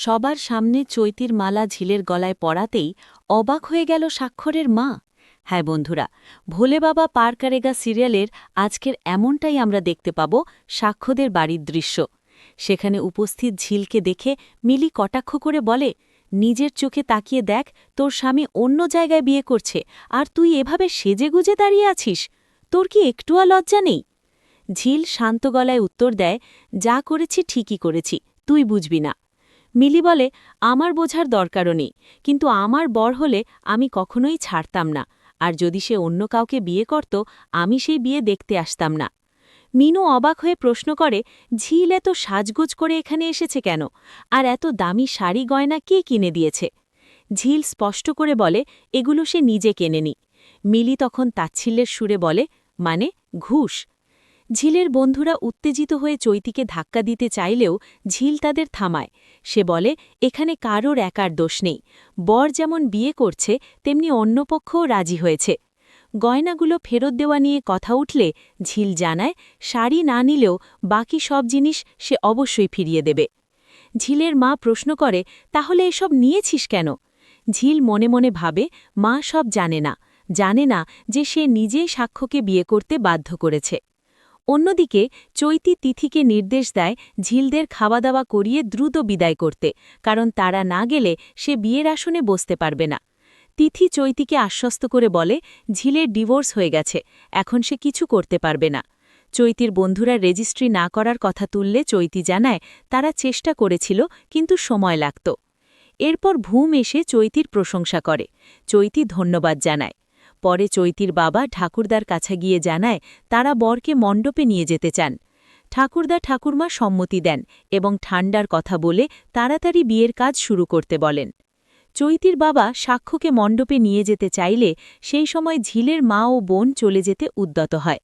সবার সামনে চৈতির মালা ঝিলের গলায় পড়াতেই অবাক হয়ে গেল স্বাক্ষরের মা। হ্যাঁ বন্ধুরা, ভোলে বাবা পার কারেগা সিরিয়ালের আজকের এমনটাই আমরা দেখতে পাব সাক্ষ্যদের বাড়ির দৃশ্য। সেখানে উপস্থিত ঝিলকে দেখে মিলি কটাক্ষ করে বলে, নিজের চোখে তাকিয়ে দেখ, তোর স্বামী অন্য জায়গায় বিয়ে করছে, আর তুই এভাবে সেজেগুজে দাঁড়িয়ে আছিস, তোর কি একটুয়া লজ্জা নেই? ঝিল শান্ত গলায় উত্তর দেয়, যা করেছি ঠিকই করেছি, তুই বুঝবি না। মিলি বলে, আমার বোঝার দরকারও নেই, কিন্তু আমার বর হলে আমি কখনোই ছাড়তাম না, আর যদি সে অন্য কাউকে বিয়ে করত, আমি সেই বিয়ে দেখতে আসতাম না। মিনু অবাক হয়ে প্রশ্ন করে, ঝিল এত সাজগোজ করে এখানে এসেছে কেন? আর এত দামি শাড়ি গয়না কে কিনে দিয়েছে? ঝিল স্পষ্ট করে বলে, এগুলো সে নিজে কেনেনি। মিলি তখন তাচ্ছিল্যের সুরে বলে মানে ঘুষ। ঝিলের বন্ধুরা উত্তেজিত হয়ে চৈতিকে ধাক্কা দিতে চাইলেও ঝিল তাদের থামায়। সে বলে, এখানে কারোর একার দোষ নেই। বর যেমন বিয়ে করছে, তেমনি অন্য পক্ষও রাজি হয়েছে। গয়নাগুলো ফেরত দেওয়া নিয়ে কথা উঠলে ঝিল জানায়, শাড়ি না নিলেও বাকি সব জিনিস সে অবশ্যই ফিরিয়ে দেবে। ঝিলের মা প্রশ্ন করে, তাহলে এসব নিয়েছিস কেন? ঝিল মনে মনে ভাবে, মা সব জানে না। জানে না যে সে নিজেই সাক্ষ্যকে বিয়ে করতে বাধ্য করেছে। অন্যদিকে, চৈতি তিথিকে নির্দেশ দেয় ঝিলদের খাওয়া দাওয়া করিয়ে দ্রুত বিদায় করতে, কারণ তারা না গেলে সে বিয়ের আসনে বসতে পারবে না। তিথি চৈতিকে আশ্বস্ত করে বলে, ঝিলের ডিভোর্স হয়ে গেছে, এখন সে কিছু করতে পারবে না। চৈতির বন্ধুরা রেজিস্ট্রি না করার কথা তুললে চৈতি জানায়, তারা চেষ্টা করেছিল, কিন্তু সময় লাগত। এরপর ভূম এসে চৈতির প্রশংসা করে। চৈতি ধন্যবাদ জানায়। পরে চৈতির বাবা ঠাকুরদার কাছে গিয়ে জানায়, তারা বরকে মণ্ডপে নিয়ে যেতে চান। ঠাকুরদা ঠাকুরমা সম্মতি দেন এবং ঠান্ডার কথা বলে তাড়াতাড়ি বিয়ের কাজ শুরু করতে বলেন। চৈতির বাবা সাক্ষ্যকে মণ্ডপে নিয়ে যেতে চাইলে সেই সময় ঝিলের মা ও বোন চলে যেতে উদ্যত হয়।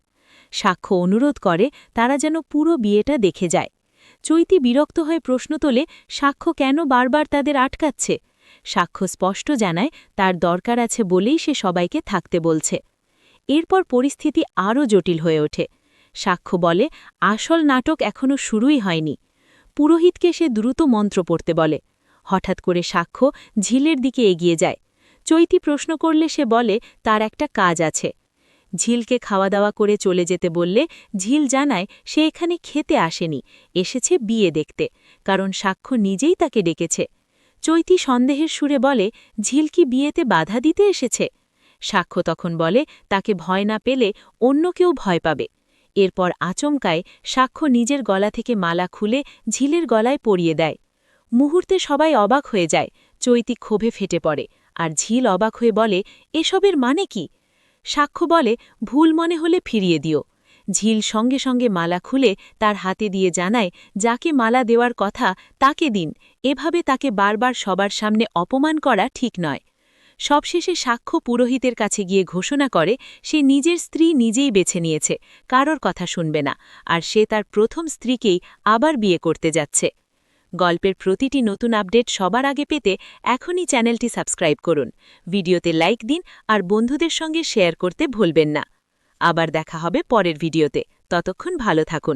সাক্ষ্য অনুরোধ করে তারা যেন পুরো বিয়েটা দেখে যায়। চৈতি বিরক্ত হয়ে প্রশ্ন তোলে, সাক্ষ্য কেন বারবার তাদের আটকাচ্ছে? সাক্ষ্য স্পষ্ট জানায় তার দরকার আছে বলেই সে সবাইকে থাকতে বলছে। এরপর পরিস্থিতি আরও জটিল হয়ে ওঠে। সাক্ষ্য বলে, আসল নাটক এখনও শুরুই হয়নি। পুরোহিতকে সে দ্রুত মন্ত্র পড়তে বলে। হঠাৎ করে সাক্ষ্য ঝিলের দিকে এগিয়ে যায়। চৈতি প্রশ্ন করলে সে বলে, তার একটা কাজ আছে। ঝিলকে খাওয়া দাওয়া করে চলে যেতে বললে ঝিল জানায়, সে এখানে খেতে আসেনি, এসেছে বিয়ে দেখতে। কারণ সাক্ষ্য নিজেই তাকে ডেকেছে। চৈতি সন্দেহের সুরে বলে ঝিল কি বিয়েতে বাধা দিতে এসেছে। সাক্ষ্য তখন বলে, তাকে ভয় না পেলে অন্য কেউ ভয় পাবে। এরপর আচমকায় সাক্ষ্য নিজের গলা থেকে মালা খুলে ঝিলের গলায় পরিয়ে দেয়। মুহূর্তে সবাই অবাক হয়ে যায়, চৈতি ক্ষোভে ফেটে পড়ে, আর ঝিল অবাক হয়ে বলে, এসবের মানে কি? সাক্ষ্য বলে, ভুল মনে হলে ফিরিয়ে দিও। ঝিল সঙ্গে সঙ্গে মালা খুলে তার হাতে দিয়ে জানায়, যাকে মালা দেওয়ার কথা, তাকে দিন। এভাবে তাকে বারবার সবার সামনে অপমান করা ঠিক নয়। সবশেষে সাক্ষ্য পুরোহিতের কাছে গিয়ে ঘোষণা করে, সে নিজের স্ত্রী নিজেই বেছে নিয়েছে, কারোর কথা শুনবে না। আর সে তার প্রথম স্ত্রীকেই আবার বিয়ে করতে যাচ্ছে। গল্পের প্রতিটি নতুন আপডেট সবার আগে পেতে এখনই চ্যানেলটি সাবস্ক্রাইব করুন। ভিডিওতে লাইক দিন আর বন্ধুদের সঙ্গে শেয়ার করতে ভুলবেন না। আবার দেখা হবে পরের ভিডিওতে। ততক্ষণ ভালো থাকুন।